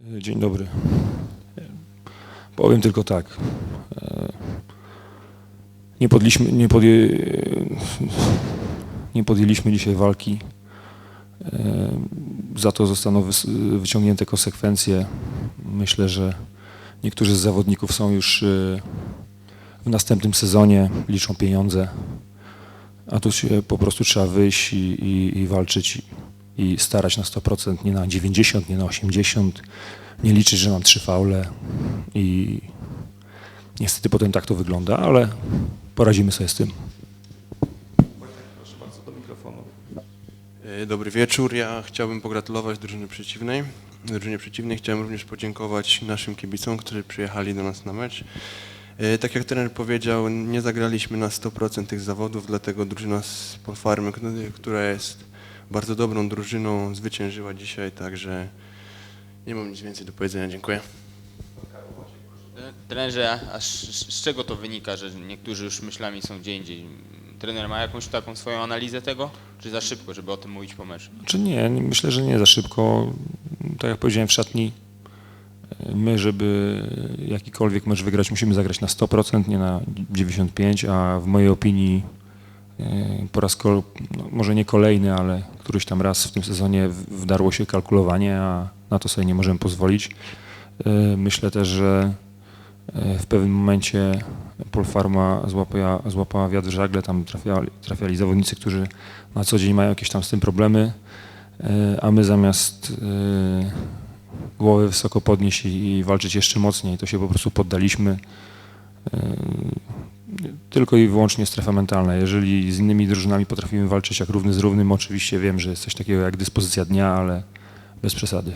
Dzień dobry. Powiem tylko tak. E, Nie podliśmy, nie, podję, nie podjęliśmy dzisiaj walki. E, Za to zostaną wyciągnięte konsekwencje. Myślę, że niektórzy z zawodników są już e, w następnym sezonie, liczą pieniądze. A tu się po prostu trzeba wyjść i, i, i walczyć i, starać na 100%, nie na 90, nie na 80, nie liczyć, że mam trzy faule i niestety potem tak to wygląda, ale poradzimy sobie z tym. Proszę bardzo, do mikrofonu. Dobry wieczór. Ja chciałbym pogratulować drużynie przeciwnej. Drużynie przeciwnej chciałem również podziękować naszym kibicom, którzy przyjechali do nas na mecz. E, Tak jak trener powiedział, nie zagraliśmy na 100% tych zawodów, dlatego drużyna z Polfarmy, która jest bardzo dobrą drużyną, zwyciężyła dzisiaj, także nie mam nic więcej do powiedzenia. Dziękuję. Trenerze, a z, z czego to wynika, że niektórzy już myślami są gdzie indziej? Trener ma jakąś taką swoją analizę tego? Czy za szybko, żeby o tym mówić po meczu? Czy nie, nie, myślę, że nie za szybko. Tak jak powiedziałem w szatni, my, żeby jakikolwiek mecz wygrać, musimy zagrać na 100%, nie na 95%, a w mojej opinii e, po raz, no, może nie kolejny, ale któryś tam raz w tym sezonie wdarło się kalkulowanie, a na to sobie nie możemy pozwolić. E, Myślę też, że e, w pewnym momencie Polfarma złapała, złapała wiatr w żagle, tam trafiali, trafiali zawodnicy, którzy na co dzień mają jakieś tam z tym problemy, e, a my zamiast głowy wysoko podnieść i, i walczyć jeszcze mocniej, to się po prostu poddaliśmy. Tylko i wyłącznie strefa mentalna. Jeżeli z innymi drużynami potrafimy walczyć jak równy z równym, oczywiście wiem, że jest coś takiego jak dyspozycja dnia, ale bez przesady.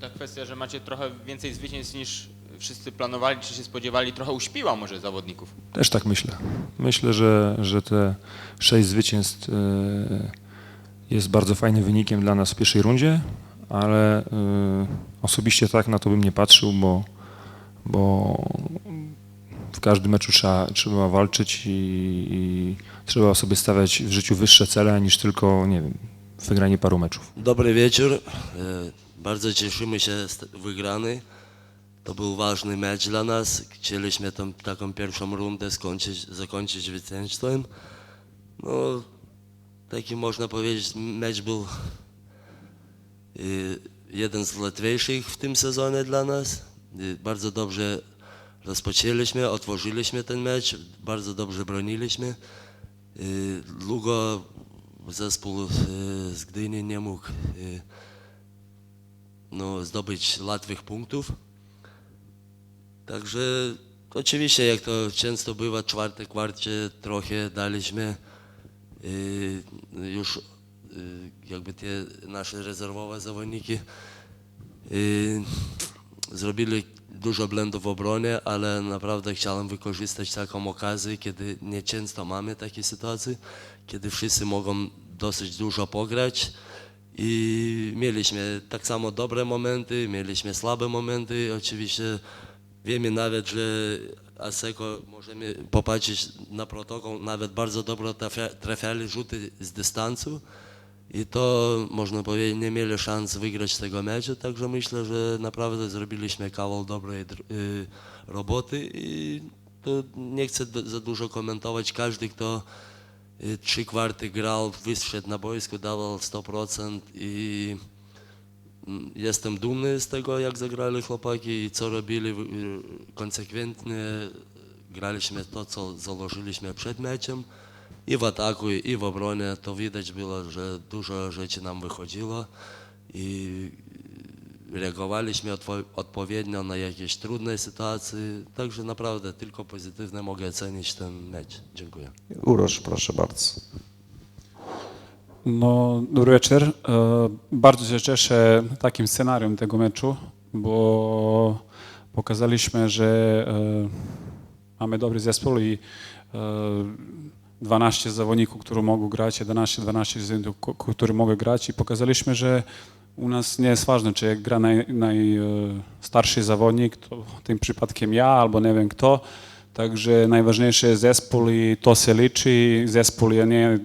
Ta kwestia, że macie trochę więcej zwycięstw niż wszyscy planowali, czy się spodziewali, trochę uśpiła może zawodników. Też tak myślę. Myślę, że, że te sześć zwycięstw e, jest bardzo fajnym wynikiem dla nas w pierwszej rundzie, ale e, osobiście tak na to bym nie patrzył, bo, bo w każdym meczu trzeba, trzeba walczyć i, i trzeba sobie stawiać w życiu wyższe cele niż tylko, nie wiem, wygranie paru meczów. Dobry wieczór. E, Bardzo cieszymy się z wygrany. To był ważny mecz dla nas. Chcieliśmy tą, taką pierwszą rundę skończyć, zakończyć zwycięstwem. No, taki można powiedzieć, mecz był e, jeden z łatwiejszych w tym sezonie dla nas. E, Bardzo dobrze rozpoczęliśmy, otworzyliśmy ten mecz, bardzo dobrze broniliśmy. Długo zespół e, z Gdyni nie mógł e, no, zdobyć łatwych punktów. Także oczywiście, jak to często bywa, w czwartej kwarcie trochę daliśmy już jakby te nasze rezerwowe zawodniki zrobili dużo błędów w obronie, ale naprawdę chciałem wykorzystać taką okazję, kiedy nieczęsto mamy takie sytuacje, kiedy wszyscy mogą dosyć dużo pograć. I mieliśmy tak samo dobre momenty, mieliśmy słabe momenty, oczywiście wiemy nawet, że Aseko możemy popatrzeć na protokół, nawet bardzo dobrze trafia, trafiali rzuty z dystansu i to można powiedzieć nie mieli szans wygrać tego meczu, także myślę, że naprawdę zrobiliśmy kawał dobrej y, roboty i nie chcę za dużo komentować, każdy kto y, trzy kwarty grał, wyszedł na boisku, dawał 100% i mm, jestem dumny z tego, jak zagrali chłopaki i co robili y, konsekwentnie. Graliśmy to, co założyliśmy przed meczem i w ataku, i w obronie. To widać było, że dużo rzeczy nam wychodziło i reagowaliśmy odpo- odpowiednio na jakieś trudne sytuacje. Także naprawdę tylko pozytywnie mogę ocenić ten mecz. Dziękuję. Uroż, proszę bardzo. No, dobry wieczór. E, Bardzo się cieszę takim scenarium tego meczu, bo pokazaliśmy, że e, mamy dobry zespół i e, 12 zawodników, którzy mogą grać, 11, 12 zawodników, którzy mogą grać i pokazaliśmy, że u nas nie jest ważne, czy jak gra najstarszy naj, e, starszy zawodnik, to tym przypadkiem ja albo nie wiem kto, Także najważniejsze jest zespół i to se liczy. Zespół je nie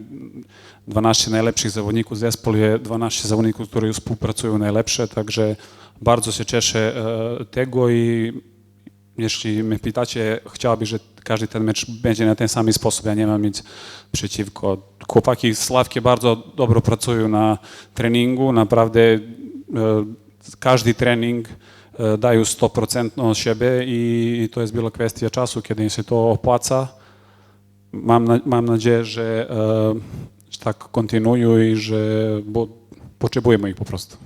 12 najlepszych zawodników, zespół je 12 zawodników, którzy współpracują najlepsze, także bardzo się cieszę e, tego i jeśli mnie pytacie, chciałbym, że każdy ten mecz będzie na ten sam sposób. Ja nie mam nic przeciwko. Chłopaki Sławki bardzo dobro pracują na treningu. Naprawdę e, każdy trening e, dają 100% siebie i to jest bila kwestia czasu, kiedy im się to opłaca. Mam, na, mam nadzieję, że, e, że tak kontynuują i że bo potrzebujemy ich po prostu.